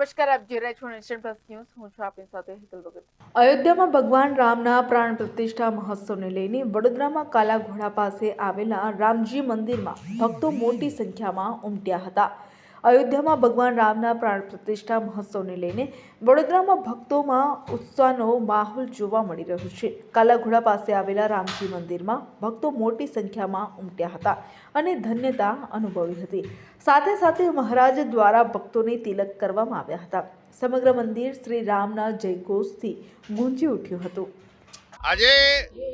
નમસ્કાર, આપ જોઈ રહ્યા છો નેશન પ્લસ ન્યૂઝ હું છું આપની સાથે હિતલ ભગત. અયોધ્યામાં ભગવાન રામના પ્રાણ પ્રતિષ્ઠા મહોત્સવને લઈને વડોદરામાં કાલા ઘોડા પાસે આવેલા રામજી મંદિરમાં ભક્તો મોટી સંખ્યામાં ઉમટ્યા હતા. અયોધ્યામાં ભગવાન રામના પ્રાણ પ્રતિષ્ઠા મહોત્સવને લઈને વડોદરામાં ભક્તોમાં ઉત્સાહનો માહોલ જોવા મળી રહ્યો છે. કાલાઘોડા પાસે આવેલા રામજી મંદિરમાં ભક્તો મોટી સંખ્યામાં ઉમટ્યા હતા અને ધન્યતા અનુભવી હતી. સાથે સાથે મહારાજ દ્વારા ભક્તોને તિલક કરવામાં આવ્યા હતા. સમગ્ર મંદિર શ્રી રામના જયઘોષથી ગુંજી ઉઠ્યું હતું. આજે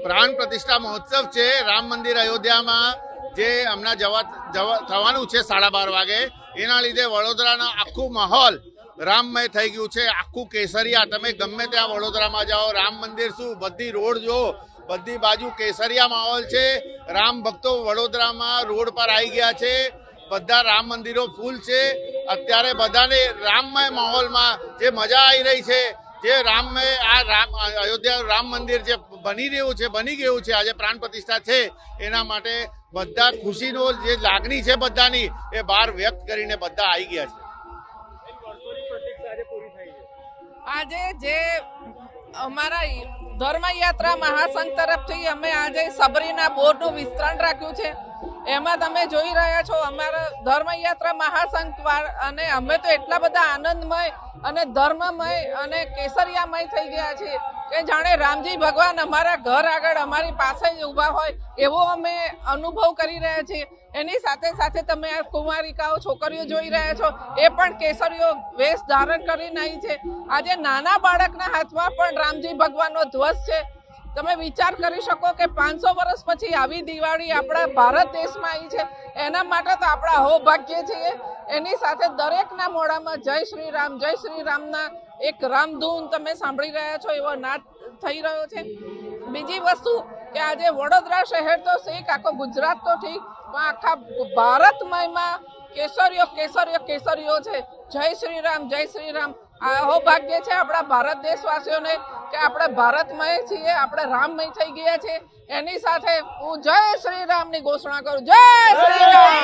પ્રાણ પ્રતિષ્ઠા મહોત્સવ છે. રામ મંદિર અયોધ્યામાં જે હમણાં જવા થવાનું છે સાડા બાર વાગે. એના લીધે વડોદરાનો આખું માહોલ રામમય થઈ ગયું છે. આખું કેસરિયા, તમે ગમે ત્યાં વડોદરામાં જાઓ, રામ મંદિર શું? બધી રોડ જો બધી બાજુ કેસરિયા માહોલ છે. રામ ભક્તો વડોદરામાં રોડ પર આવી ગયા છે. બધા રામ મંદિરો ફૂલ છે. અત્યારે બધાને રામમય માહોલમાં જે મજા આવી રહી છે. જે રામ આ રામ, અયોધ્યા રામ મંદિર જે બની રહ્યું છે, બની ગયું છે, આજે પ્રાણ પ્રતિષ્ઠા છે, એના માટે બધા ખુશીનો જે લાગણી છે બધાની, એ બહાર વ્યક્ત કરીને બધા આવી ગયા છે. આજે જે અમારા ધર્મયાત્રા મહાસંઘ તરફથી અમે આજે સબરીના બોર્ડનું વિસ્તરણ રાખ્યું છે. એમાં તમે જોઈ રહ્યા છો, અમારા ધર્મયાત્રા મહાસંઘ અને અમે તો એટલા બધા આનંદમય અને ધર્મમય અને કેસરિયામય થઈ ગયા છીએ કે જાણે રામજી ભગવાન અમારા ઘર આગળ અમારી પાસે જ ઊભા હોય એવો અમે અનુભવ કરી રહ્યા છીએ. એની સાથે સાથે તમે આ કુમારિકાઓ છોકરીઓ જોઈ રહ્યા છો, એ પણ કેસરીઓ વેશ ધારણ કરીને આવી છે. આજે નાના બાળકના હાથમાં પણ રામજી ભગવાનનો ધ્વજ છે. તમે વિચાર કરી શકો કે પાંચસો વર્ષ પછી આવી દિવાળી આપણા ભારત દેશમાં આવી છે. એના માટે તો આપણા અહોભાગ્ય છીએ એની સાથે દરેકના મોઢામાં જય શ્રી રામ, જય શ્રી રામના એક રામધૂન તમે સાંભળી રહ્યા છો એવો નાદ થઈ રહ્યો છે. બીજી વસ્તુ કે આજે વડોદરા શહેર તો શીખ આખો ગુજરાત તો ઠીક, પણ આખા ભારતમયમાં કેસરીઓ કેસરીઓ કેસરીઓ છે. જય શ્રી રામ, જય શ્રી રામ. આ અહોભાગ્ય છે આપણા ભારત દેશવાસીઓને. કે આપણે ભારતમય છીએ, આપણે રામમય થઈ ગયા છે એની સાથે હું જય શ્રી રામની ઘોષણા કરું. જય શ્રી રામ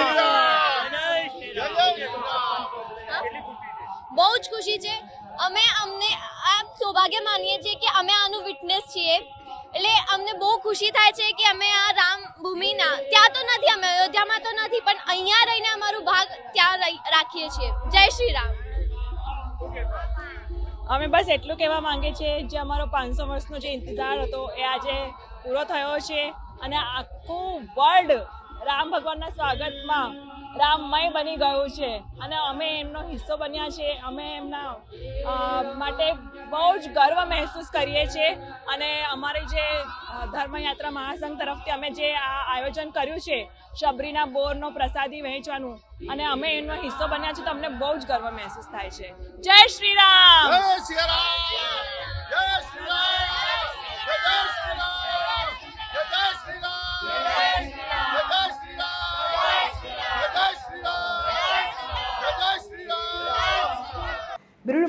બહુ જ ખુશી છે. અમે અમને આ સૌભાગ્ય માનીએ છીએ કે અમે આનું વિટનેસ છીએ. એટલે અમને બહુ ખુશી થાય છે કે અમે આ રામ ભૂમિના ત્યાં તો નથી અમે, અયોધ્યામાં તો નથી, પણ અહીંયા રહીને અમારું ભાગ ત્યાં રાખીએ છીએ. જય શ્રી રામ અમે બસ એટલું કહેવા માંગીએ છીએ જે અમારો પાંચસો વર્ષનો જે ઇંતજાર હતો, એ આજે પૂરો થયો છે. અને આખું વર્લ્ડ રામ ભગવાનના સ્વાગતમાં રામમય બની ગયું છે. અને અમે એમનો હિસ્સો બન્યા છે અમે એમના માટે બહુ જ ગર્વ મહેસૂસ કરીએ છીએ. અને અમારી જે ધર્મયાત્રા મહાસંઘ તરફથી અમે જે આ આયોજન કર્યું છે, શબરીના બોરનો પ્રસાદી વહેંચવાનું, અને અમે એનો હિસ્સો બન્યા છે, તો અમને બહુ જ ગર્વ મહેસૂસ થાય છે. જય શ્રી જય શ્રી રામ જય શ્રી રામ જય જય શ્રી રામ જય જય શ્રી રામ જય જય શ્રી રામ જય જય શ્રી રામ જય જય Shri Ram bureau